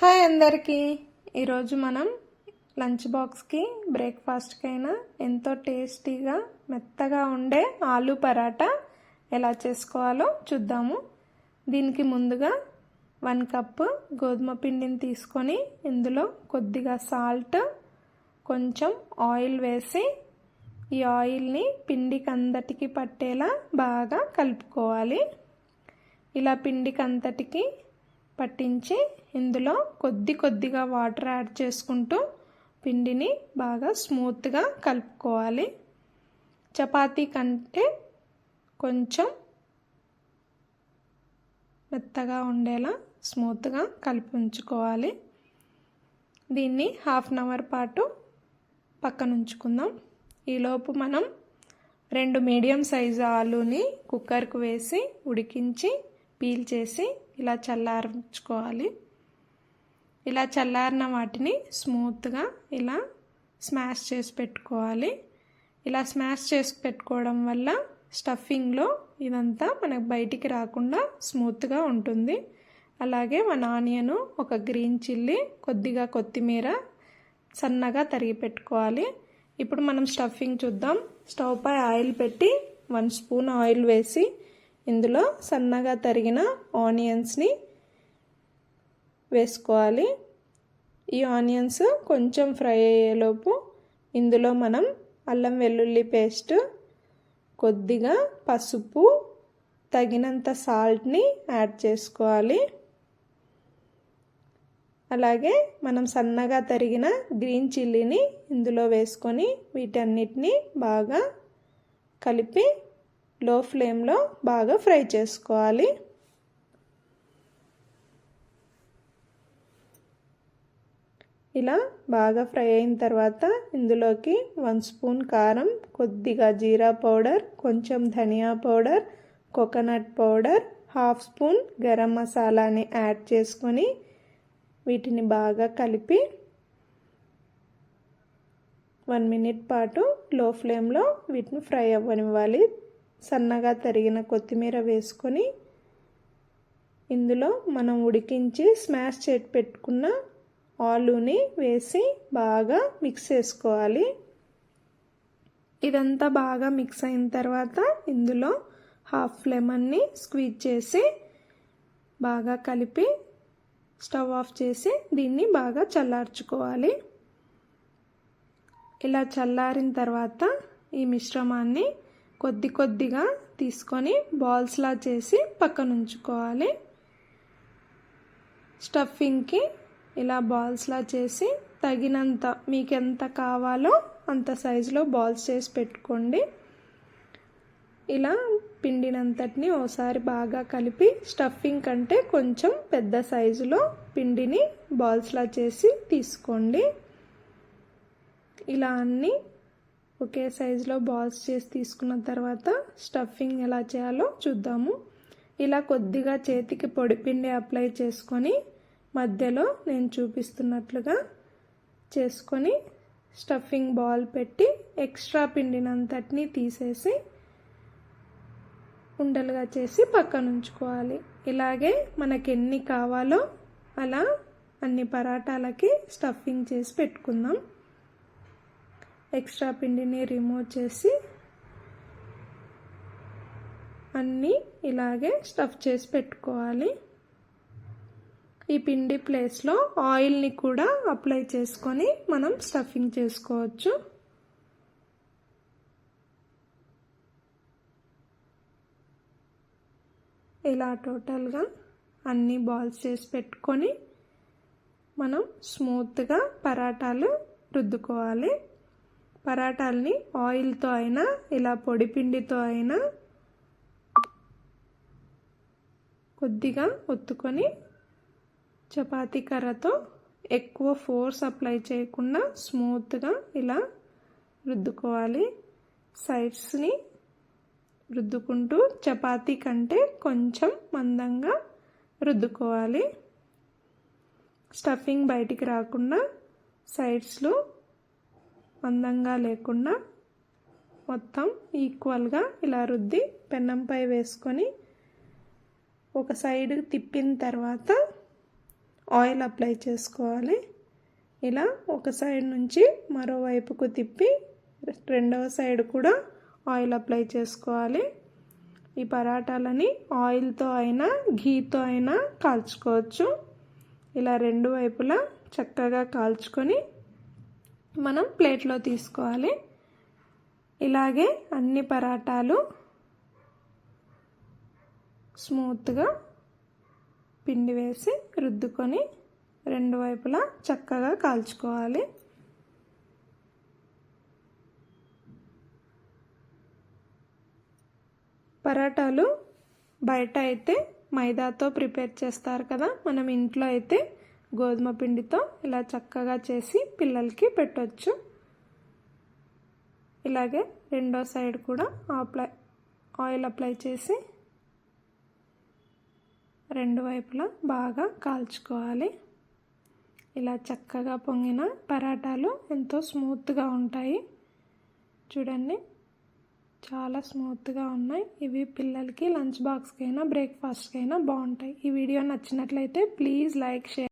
Hi అందరికీ. ఈరోజు మనం లంచ్ బాక్స్కి బ్రేక్ఫాస్ట్కైనా ఎంతో టేస్టీగా మెత్తగా ఉండే ఆలు పరాటా ఎలా చేసుకోవాలో చూద్దాము. దీనికి ముందుగా వన్ కప్పు గోధుమ పిండిని తీసుకొని ఇందులో కొద్దిగా సాల్ట్ కొంచెం ఆయిల్ వేసి ఈ ఆయిల్ని పిండికి అంతటికి పట్టేలా బాగా కలుపుకోవాలి. ఇలా పిండికి అంతటికి పట్టించి ఇందులో కొద్ది కొద్దిగా వాటర్ యాడ్ చేసుకుంటూ పిండిని బాగా స్మూత్గా కలుపుకోవాలి. చపాతీ కంటే కొంచెం మెత్తగా ఉండేలా స్మూత్గా కలిపి ఉంచుకోవాలి. దీన్ని హాఫ్ అన్ అవర్ పాటు పక్కన ఉంచుకుందాం. ఈలోపు మనం రెండు మీడియం సైజు ఆలుని కుక్కర్కు వేసి ఉడికించి పీల్ చేసి ఇలా చల్లారించుకోవాలి. ఇలా చల్లారిన వాటిని స్మూత్గా ఇలా స్మాష్ చేసి పెట్టుకోవాలి. ఇలా స్మాష్ చేసి పెట్టుకోవడం వల్ల స్టఫింగ్లో ఇదంతా మనకు బయటికి రాకుండా స్మూత్గా ఉంటుంది. అలాగే మన ఆనియను ఒక గ్రీన్ చిల్లీ కొద్దిగా కొత్తిమీర సన్నగా తరిగి పెట్టుకోవాలి. ఇప్పుడు మనం స్టఫింగ్ చూద్దాం. స్టవ్ పై ఆయిల్ పెట్టి వన్ స్పూన్ ఆయిల్ వేసి ఇందులో సన్నగా తరిగిన ఆనియన్స్ని వేసుకోవాలి. ఈ ఆనియన్స్ కొంచెం ఫ్రై అయ్యేలోపు ఇందులో మనం అల్లం వెల్లుల్లి పేస్ట్ కొద్దిగా పసుపు తగినంత సాల్ట్ని యాడ్ చేసుకోవాలి. అలాగే మనం సన్నగా తరిగిన గ్రీన్ చిల్లీని ఇందులో వేసుకొని వీటన్నిటిని బాగా కలిపి లో ఫ్లేమ్లో బాగా ఫ్రై చేసుకోవాలి. ఇలా బాగా ఫ్రై అయిన తర్వాత ఇందులోకి వన్ స్పూన్ కారం కొద్దిగా జీరా పౌడర్ కొంచెం ధనియా powder coconut powder half spoon garam మసాలాని యాడ్ చేసుకొని వీటిని బాగా కలిపి వన్ మినిట్ పాటు లో ఫ్లేమ్లో వీటిని ఫ్రై అవ్వనివ్వాలి. సన్నగా తరిగిన కొత్తిమీర వేసుకొని ఇందులో మనం ఉడికించి స్మాష్ చేసి పెట్టుకున్న ఆలుని వేసి బాగా మిక్స్ చేసుకోవాలి. ఇదంతా బాగా మిక్స్ అయిన తర్వాత ఇందులో హాఫ్ లెమన్ని స్క్వీజ్ చేసి బాగా కలిపి స్టవ్ ఆఫ్ చేసి దీన్ని బాగా చల్లార్చుకోవాలి. ఇలా చల్లారిన తర్వాత ఈ మిశ్రమాన్ని కొద్ది కొద్దిగా తీసుకొని బాల్స్లా చేసి పక్కన ఉంచుకోవాలి స్టఫింగ్కి ఇలా బాల్స్లా చేసి తగినంత మీకు ఎంత కావాలో అంత సైజులో బాల్స్ చేసి పెట్టుకోండి. ఇలా పిండినంతటిని ఓసారి బాగా కలిపి స్టఫింగ్ కంటే కొంచెం పెద్ద సైజులో పిండిని బాల్స్లా చేసి తీసుకోండి. ఇలా అన్నీ ఒకే సైజులో బాల్స్ చేసి తీసుకున్న తర్వాత స్టఫింగ్ ఎలా చేయాలో చూద్దాము. ఇలా కొద్దిగా చేతికి పొడిపిండి అప్లై చేసుకొని మధ్యలో నేను చూపిస్తున్నట్లుగా చేసుకొని స్టఫింగ్ బాల్ పెట్టి ఎక్స్ట్రా పిండినంతటిని తీసేసి ఉండలుగా చేసి పక్కన ఉంచుకోవాలి ఇలాగే మనకి ఎన్ని కావాలో అలా అన్ని పరాటాలకి స్టఫింగ్ చేసి పెట్టుకుందాం. ఎక్స్ట్రా పిండిని రిమూవ్ చేసి అన్నీ ఇలాగే స్టఫ్ చేసి పెట్టుకోవాలి. ఈ పిండి ప్లేస్లో ఆయిల్ని కూడా అప్లై చేసుకొని మనం స్టఫింగ్ చేసుకోవచ్చు. ఇలా టోటల్గా అన్ని బాల్స్ చేసి పెట్టుకొని మనం స్మూత్గా పరాటాలు రుద్దుకోవాలి. పరాటాలని ఆయిల్తో అయినా ఇలా పొడిపిండితో అయినా కొద్దిగా ఒత్తుకొని చపాతీ కర్రతో ఎక్కువ ఫోర్స్ అప్లై చేయకుండా స్మూత్గా ఇలా రుద్దుకోవాలి. సైడ్స్ని రుద్దుకుంటూ చపాతీ కంటే కొంచెం మందంగా రుద్దుకోవాలి. స్టఫింగ్ బయటికి రాకుండా సైడ్స్లో మందంగా లేకుండా మొత్తం ఈక్వల్గా ఇలా రుద్ది పెన్నంపై వేసుకొని ఒక సైడ్ తిప్పిన తర్వాత ఆయిల్ అప్లై చేసుకోవాలి. ఇలా ఒక సైడ్ నుంచి మరోవైపుకు తిప్పి రెండవ సైడ్ కూడా ఆయిల్ అప్లై చేసుకోవాలి. ఈ పరాటాలని ఆయిల్తో అయినా ఘీతో అయినా కాల్చుకోవచ్చు. ఇలా రెండు వైపులా చక్కగా కాల్చుకొని మనం ప్లేట్లో తీసుకోవాలి. ఇలాగే అన్ని పరాటాలు స్మూత్గా పిండి వేసి రుద్దుకొని రెండు వైపులా చక్కగా కాల్చుకోవాలి. పరాటాలు బయట అయితే మైదాతో ప్రిపేర్ చేస్తారు కదా మనం ఇంట్లో అయితే గోధుమ పిండితో ఇలా చక్కగా చేసి పిల్లలకి పెట్టవచ్చు ఇలాగే రెండో సైడ్ కూడా అప్లై ఆయిల్ అప్లై చేసి రెండు వైపులా బాగా కాల్చుకోవాలి. ఇలా చక్కగా పొంగిన పరాటాలు ఎంతో స్మూత్గా ఉంటాయి. చూడండి చాలా స్మూత్గా ఉన్నాయి. ఇవి పిల్లలకి లంచ్ బాక్స్కి అయినా బ్రేక్ఫాస్ట్కి అయినా బాగుంటాయి. ఈ వీడియో నచ్చినట్లయితే ప్లీజ్ లైక్ షేర్